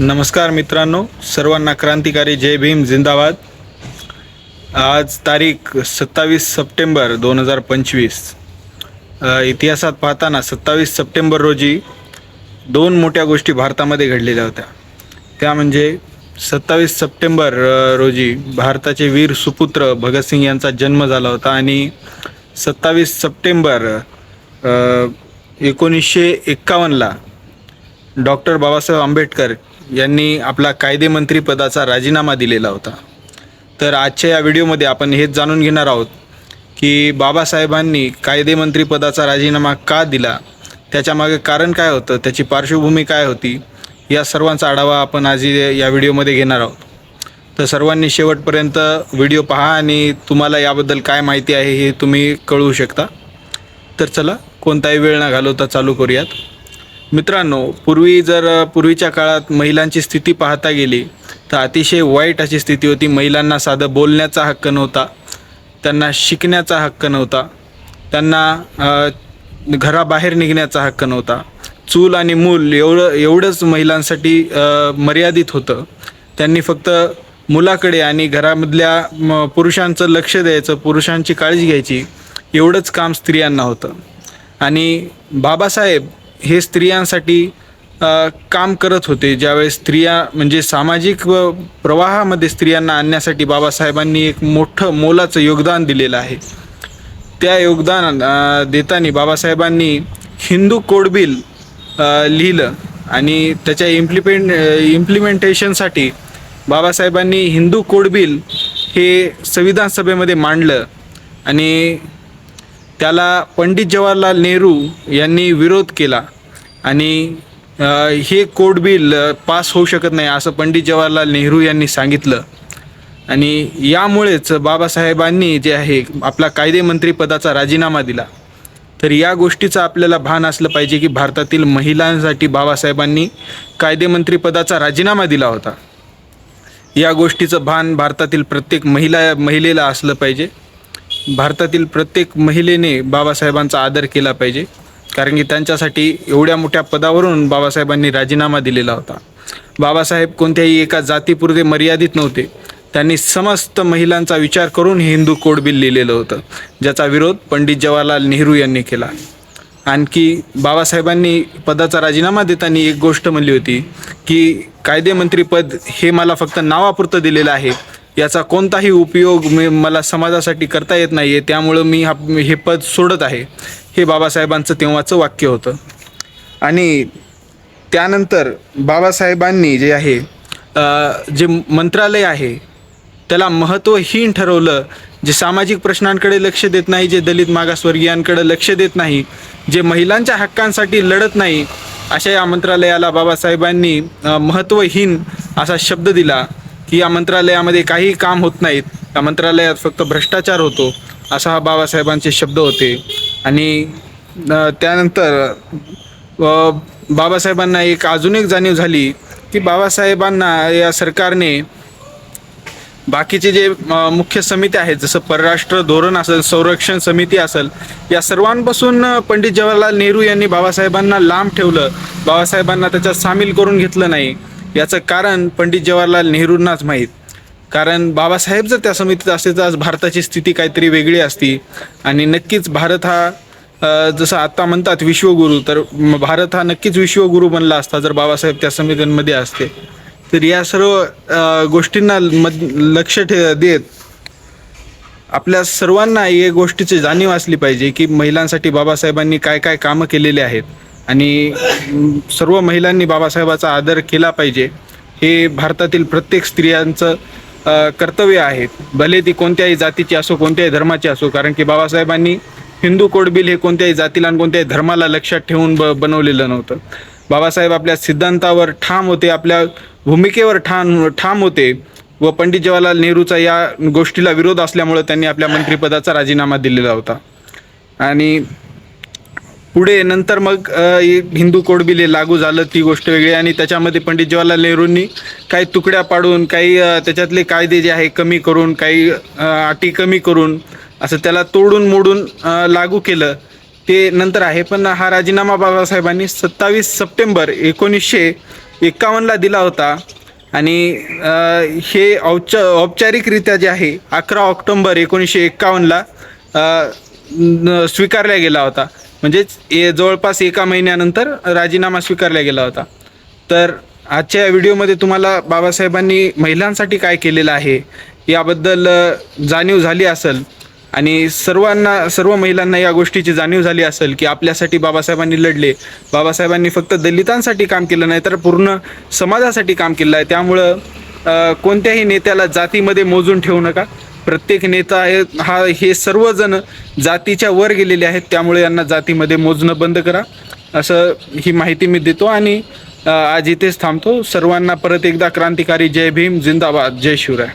नमस्कार मित्रांनो सर्वांना क्रांतिकारी जय भीम जिंदाबाद. आज तारीख सत्तावीस सप्टेंबर दोन हजार पंचवीस. इतिहासात पाहताना सत्तावीस सप्टेंबर रोजी दोन मोठ्या गोष्टी भारतामध्ये घडलेल्या होत्या. त्या म्हणजे सत्तावीस सप्टेंबर रोजी भारताचे वीर सुपुत्र भगतसिंग यांचा जन्म झाला होता आणि सत्तावीस सप्टेंबर एकोणीसशे एक्कावन्नला डॉक्टर बाबासाहेब आंबेडकर यांनी आपला कायदेमंत्री पदाचा राजीनामा दिलेला होता. तर आजच्या या व्हिडिओमध्ये आपण हेच जाणून घेणार आहोत की बाबासाहेबांनी कायदेमंत्री पदाचा राजीनामा का दिला? त्याच्यामागे कारण काय होतं? त्याची पार्श्वभूमी काय होती? या सर्वांचा आढावा आपण आज या व्हिडिओमध्ये घेणार आहोत. तर सर्वांनी शेवटपर्यंत व्हिडिओ पहा आणि तुम्हाला याबद्दल काय माहिती आहे हे तुम्ही कळवू शकता. तर चला कोणताही वेळ न घालवता चालू करूयात. मित्रांनो पूर्वी जर पूर्वीच्या काळात महिलांची स्थिती पाहता गेली तर अतिशय वाईट अशी स्थिती होती. महिलांना साधं बोलण्याचा हक्क नव्हता त्यांना शिकण्याचा हक्क नव्हता त्यांना घराबाहेर निघण्याचा हक्क नव्हता. चूल आणि मूल एवढं एवढंच महिलांसाठी मर्यादित होतं. त्यांनी फक्त मुलाकडे आणि घरामधल्या म, पुरुषांचं लक्ष द्यायचं पुरुषांची काळजी घ्यायची एवढंच काम स्त्रियांना होतं. आणि बाबासाहेब हे स्त्रियांसाठी काम करत होते. ज्यावेळेस स्त्रिया म्हणजे सामाजिक व प्रवाहामध्ये स्त्रियांना आणण्यासाठी बाबासाहेबांनी एक मोठं मोलाचं योगदान दिलेलं आहे. त्या योगदान देताना बाबासाहेबांनी हिंदू कोड बिल लिहिलं आणि त्याच्या इम्प्लिमेंट इम्प्लिमेंटेशनसाठी बाबासाहेबांनी हिंदू कोड बिल हे संविधान सभेमध्ये मांडलं आणि त्याला पंडित जवाहरलाल नेहरू यांनी विरोध केला. आणि हे कोड बिल पास होऊ शकत नाही असं पंडित जवाहरलाल नेहरू यांनी सांगितलं. आणि यामुळेच बाबासाहेबांनी जे आहे आपला कायदेमंत्री पदाचा राजीनामा दिला. तर या गोष्टीचं आपल्याला भान असलं पाहिजे की भारतातील महिलांसाठी बाबासाहेबांनी कायदेमंत्री पदाचा राजीनामा दिला होता. या गोष्टीचं भान भारतातील प्रत्येक महिला महिलेला असलं पाहिजे. भारतातील प्रत्येक महिलेने बाबासाहेबांचा आदर केला पाहिजे. कारण की त्यांच्यासाठी एवढ्या मोठ्या पदावरून बाबासाहेबांनी राजीनामा दिलेला होता. बाबासाहेब कोणत्याही एका जातीपुरते मर्यादित नव्हते. त्यांनी समस्त महिलांचा विचार करून हे हिंदू कोड बिल लिहिलेलं होतं. ज्याचा विरोध पंडित जवाहरलाल नेहरू यांनी केला. आणखी बाबासाहेबांनी पदाचा राजीनामा देताना एक गोष्ट म्हणली होती की कायदेमंत्री पद हे मला फक्त नावापुरतं दिलेलं आहे. याचा कोणताही उपयोग मी मला समाजासाठी करता येत नाही आहे त्यामुळं मी हा हे पद सोडत आहे. हे बाबासाहेबांचं तेव्हाचं वाक्य होतं. आणि त्यानंतर बाबासाहेबांनी जे आहे जे मंत्रालय आहे त्याला महत्त्वहीन ठरवलं जे सामाजिक प्रश्नांकडे लक्ष देत नाही जे दलित मागासवर्गीयांकडे लक्ष देत नाही जे महिलांच्या हक्कांसाठी लढत नाही अशा या मंत्रालयाला बाबासाहेबांनी महत्त्वहीन असा शब्द दिला. की या मंत्रालयामध्ये काही काम होत नाहीत. या मंत्रालयात फक्त भ्रष्टाचार होतो असा हा बाबासाहेबांचे शब्द होते. आणि त्यानंतर बाबासाहेबांना एक अजून एक जाणीव झाली की बाबासाहेबांना या सरकारने बाकीचे जे मुख्य समिती आहेत जसं परराष्ट्र धोरण असेल संरक्षण समिती असेल या सर्वांपासून पंडित जवाहरलाल नेहरू यांनी बाबासाहेबांना लांब ठेवलं. बाबासाहेबांना त्याच्यात सामील करून घेतलं नाही. याचं कारण पंडित जवाहरलाल नेहरूंनाच माहीत. कारण बाबासाहेब जर त्या समितीत असते तर आज भारताची स्थिती काहीतरी वेगळी असती. आणि नक्कीच भारत हा जसं आत्ता म्हणतात विश्वगुरू तर भारत हा नक्कीच विश्वगुरू बनला असता जर बाबासाहेब त्या समित्यांमध्ये असते. तर या सर्व गोष्टींना लक्ष ठे देत आपल्या सर्वांना या गोष्टीची जाणीव असली पाहिजे की महिलांसाठी बाबासाहेबांनी काय काय कामं केलेली आहेत. आणि सर्व महिलांनी बाबासाहेबाचा आदर केला पाहिजे. हे भारतातील प्रत्येक स्त्रियांचं कर्तव्य आहे. भले ती कोणत्याही जातीची असो कोणत्याही धर्माची असो कारण की बाबासाहेबांनी हिंदू कोड बिल हे कोणत्याही जातीला आणि कोणत्याही धर्माला लक्षात ठेवून ब बनवलेलं नव्हतं. बाबासाहेब आपल्या सिद्धांतावर ठाम होते आपल्या भूमिकेवर ठाम ठाम होते व पंडित जवाहरलाल नेहरूचा या गोष्टीला विरोध असल्यामुळं त्यांनी आपल्या मंत्रिपदाचा राजीनामा दिलेला होता. आणि पुढे नंतर मग हिंदू कोड लागू झालं ती गोष्ट वेगळी. आणि त्याच्यामध्ये पंडित जवाहरलाल नेहरूंनी काही तुकड्या पाडून काही त्याच्यातले कायदे जे आहे कमी करून काही अटी कमी करून असं त्याला तोडून मोडून लागू केलं. ते नंतर आहे पण हा राजीनामा बाबासाहेबांनी सत्तावीस सप्टेंबर एकोणीसशे एक्कावन्नला दिला होता. आणि हे औपच औपचारिकरित्या जे आहे अकरा ऑक्टोंबर एकोणीसशे एक्कावन्नला स्वीकारला गेला होता. म्हणजेच ए जवळपास एका महिन्यानंतर राजीनामा स्वीकारला गेला होता. तर आजच्या या व्हिडिओमध्ये तुम्हाला बाबासाहेबांनी महिलांसाठी काय केलेलं आहे याबद्दल जाणीव झाली असेल आणि सर्वांना सर्व महिलांना या गोष्टीची जाणीव झाली असेल की आपल्यासाठी बाबासाहेबांनी लढले बाबासाहेबांनी फक्त दलितांसाठी काम केलं नाही तर पूर्ण समाजासाठी काम केलं आहे. त्यामुळं कोणत्याही नेत्याला जातीमध्ये मोजून ठेवू नका. प्रत्येक नेता आहे हा हे सर्वजण जातीच्या वर गेलेले आहेत त्यामुळे यांना जातीमध्ये मोजणं बंद करा. असं ही माहिती मी देतो आणि आज इथेच थांबतो. सर्वांना परत एकदा क्रांतिकारी जय भीम जिंदाबाद. जय शिवराय.